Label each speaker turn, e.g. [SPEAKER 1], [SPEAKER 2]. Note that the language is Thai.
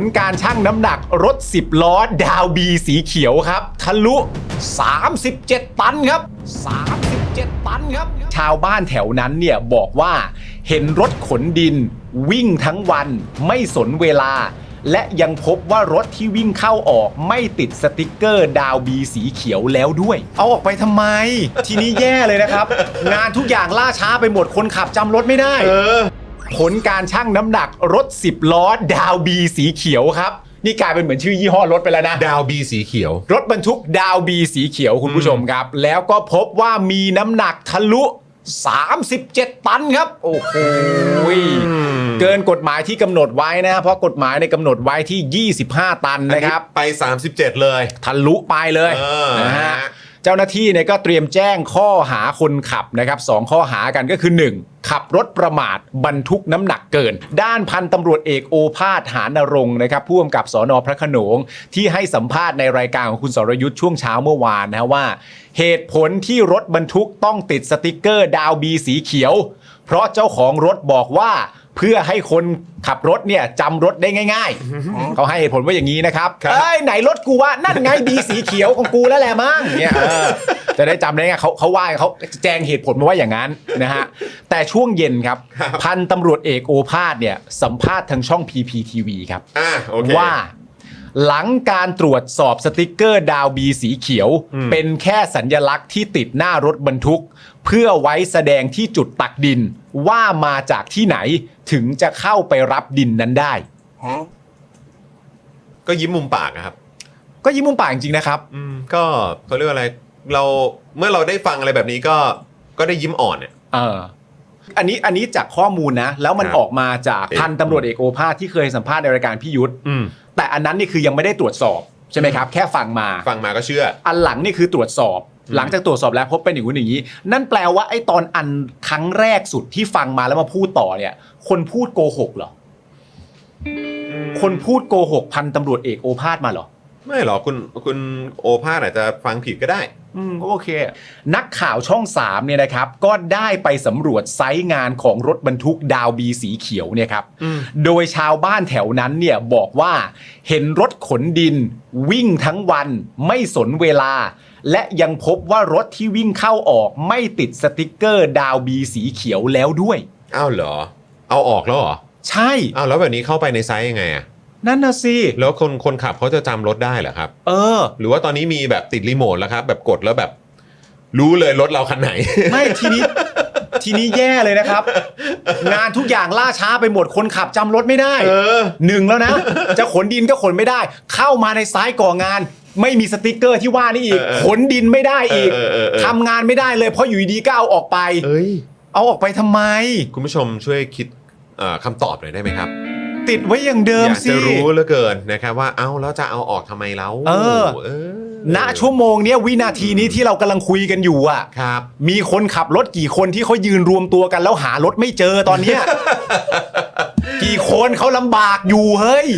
[SPEAKER 1] ลการชั่งน้ำหนักรถ 10 ล้อ ดาวบีสีเขียวครับทะลุ 37 ตันครับ 37 ตันครับ ชาวบ้านแถวนั้นเนี่ยบอกว่าเห็นรถขนดิน วิ่งทั้งวันไม่สนเวลา และยังพบว่ารถที่วิ่งเข้าออกไม่ติดสติกเกอร์ดาวบีสีเขียวแล้วด้วย เอาออกไปทำไม ทีนี้แย่เลยนะครับ งานทุกอย่างล่าช้าไปหมดคนขับจำรถไม่ได้
[SPEAKER 2] เออ
[SPEAKER 1] ผลการชั่งน้ำหนักรถ 10 ล้อ ดาวบีสีเขียวครับ นี่กลายเป็นเหมือนชื่อยี่ห้อรถไปแล้วนะ
[SPEAKER 2] ดาวบีสีเขียว
[SPEAKER 1] รถบรรทุกดาวบีสีเขียวคุณผู้ชมครับ แล้วก็พบว่ามีน้ำหนักทะลุ 37 ตันครับ โอ้โหเกินกฎหมายที่กำหนดไว้นะเพราะกฎหมายในกำหนดไว้ที่ 25 ตันนะครับ
[SPEAKER 2] ไป 37 เลย
[SPEAKER 1] ทะลุไปเลย
[SPEAKER 2] เออ
[SPEAKER 1] นะฮะ
[SPEAKER 2] ฮะ
[SPEAKER 1] เจ้าหน้าที่เนี่ยก็เตรียมแจ้งข้อหาคนขับนะครับสองข้อหากันก็คือ 1. ขับรถประมาทบรรทุกน้ำหนักเกิน ด้านพันตำรวจเอกโอภาสหานรงค์นะครับผู้กำกับสอนอพระขนง ที่ให้สัมภาษณ์ในรายการของคุณสรยุทธ์ช่วงเช้าเมื่อวานนะว่า เหตุผลที่รถบรรทุกต้องติดสติกเกอร์ดาวบีสีเขียว เพราะเจ้าของรถบอกว่า เพื่อให้คนขับรถเนี่ยจำรถได้ง่าย ๆ เขาให้เหตุผลว่าอย่างนี้นะครับ
[SPEAKER 2] ครับ
[SPEAKER 1] เอ้ยไหนรถกูวะนั่นไงบีสีเขียวของกูแล้วแหละมั้งเนี่ยเออจะได้จำได้ไงเขาเขาว่าเขาแจงเหตุผลมาว่าอย่างนั้นนะฮะแต่ช่วงเย็นครับ พันตำรวจเอกโอภาสเนี่ยสัมภาษณ์ทางช่อง PPTV ครับ
[SPEAKER 2] อะโอเค
[SPEAKER 1] ว่า หลังการตรวจสอบสติกเกอร์ดาวบีสีเขียว เป็นแค่สัญญลักษณ์ที่ติดหน้ารถบรรทุก เพื่อไว้แสดงที่จุดตักดินว่ามาจากที่ไหนถึงจะเข้าไปรับดินนั้นได้
[SPEAKER 2] ก็ยิ้มมุมปากอะครับ
[SPEAKER 1] ก็ยิ้มมุมปากจริงๆนะครับ
[SPEAKER 2] อืมก็เขาเรียกว่าอะไร เราเมื่อเราได้ฟังอะไรแบบนี้ก็ก็ได้ยิ้มอ่อนเนี่ย
[SPEAKER 1] เออ อันนี้อันนี้จากข้อมูลนะ แล้วมัน
[SPEAKER 2] ครับ
[SPEAKER 1] ออกมาจากพันตำรวจเอกโอภาสที่เคยสัมภาษณ์ในรายการพี่ยุทธ
[SPEAKER 2] อืม
[SPEAKER 1] แต่อันนั้นนี่คือยังไม่ได้ตรวจสอบใช่ไหมครับ แค่ฟังมา
[SPEAKER 2] ฟังมาก็เชื่อ
[SPEAKER 1] อันหลังนี่คือตรวจสอบ หลังจากตรวจสอบแล้วพบเป็นอย่างนู้นอย่างนี้ นั่นแปลว่าไอ้ตอนอันครั้งแรกสุดที่ฟังมาแล้วมาพูดต่อเนี่ย คนพูดโกหกเหรอ คนพูดโกหกพันตำรวจเอกโอภาสมาเหรอ
[SPEAKER 2] ไม่หรอกคุณคุณโอภาสอาจจะฟังผิดก็ได้
[SPEAKER 1] อืมโอเค นักข่าวช่อง 3 เนี่ยนะครับ ก็ได้ไปสำรวจไซต์งานของรถบรรทุกดาวบีสีเขียวเนี่ยครับโดยชาวบ้านแถวนั้นเนี่ยบอกว่าเห็นรถขนดิน วิ่งทั้งวันไม่สนเวลา และยังพบว่ารถที่วิ่งเข้าออกไม่ติดสติกเกอร์ดาวบีสีเขียวแล้วด้วย
[SPEAKER 2] อ้าวเหรอ เอาออกแล้วเหรอ
[SPEAKER 1] ใช่
[SPEAKER 2] อ้าวแล้วแบบนี้เข้าไปในไซต์ยังไงอะ
[SPEAKER 1] นั่นน่ะสิ
[SPEAKER 2] แล้วคนคนขับเขาจะจำรถได้เหรอครับ
[SPEAKER 1] เออ
[SPEAKER 2] หรือว่าตอนนี้มีแบบติดรีโมทแล้วครับ แบบกดแล้วแบบ รู้เลยรถเราคันไหน
[SPEAKER 1] ไม่ทีนี้ ทีนี้แย่เลยนะครับ งานทุกอย่างล่าช้าไปหมดคนขับจำรถไม่ได้
[SPEAKER 2] เออ
[SPEAKER 1] หนึ่งแล้วนะ จะขนดินก็ขนไม่ได้ เข้ามาในซ้ายก่องาน ไม่มีสติกเกอร์ที่ว่านี่อีก
[SPEAKER 2] เออเออ
[SPEAKER 1] ขนดินไม่ได้อีก
[SPEAKER 2] เออเออเออเออ
[SPEAKER 1] ทำงานไม่ได้เลยเพราะอยู่ดีๆก็เอาออกไป
[SPEAKER 2] เอ้ย
[SPEAKER 1] เอาออกไปทำไม
[SPEAKER 2] คุณผู้ชมช่วยคิดเอ่อคำตอบหน่อยได้ไหมครับ
[SPEAKER 1] ติดไว้อย่างเดิ
[SPEAKER 2] อ
[SPEAKER 1] ม
[SPEAKER 2] ยาก
[SPEAKER 1] สิ
[SPEAKER 2] จะรู้เหลือเกินนะครับว่าเอ้าแล้วจะเอาออกทำไมแล้ว
[SPEAKER 1] เออ
[SPEAKER 2] เออ
[SPEAKER 1] ณชั่วโมงเนี้ยวินาทีนี้ที่เรากำลังคุยกันอยู่อะ
[SPEAKER 2] ครับ
[SPEAKER 1] มีคนขับรถกี่คนที่เขายืนรวมตัวกันแล้วหารถไม่เจอตอนเนี้ย กี่คนเขาลำบากอยู่เฮ้ย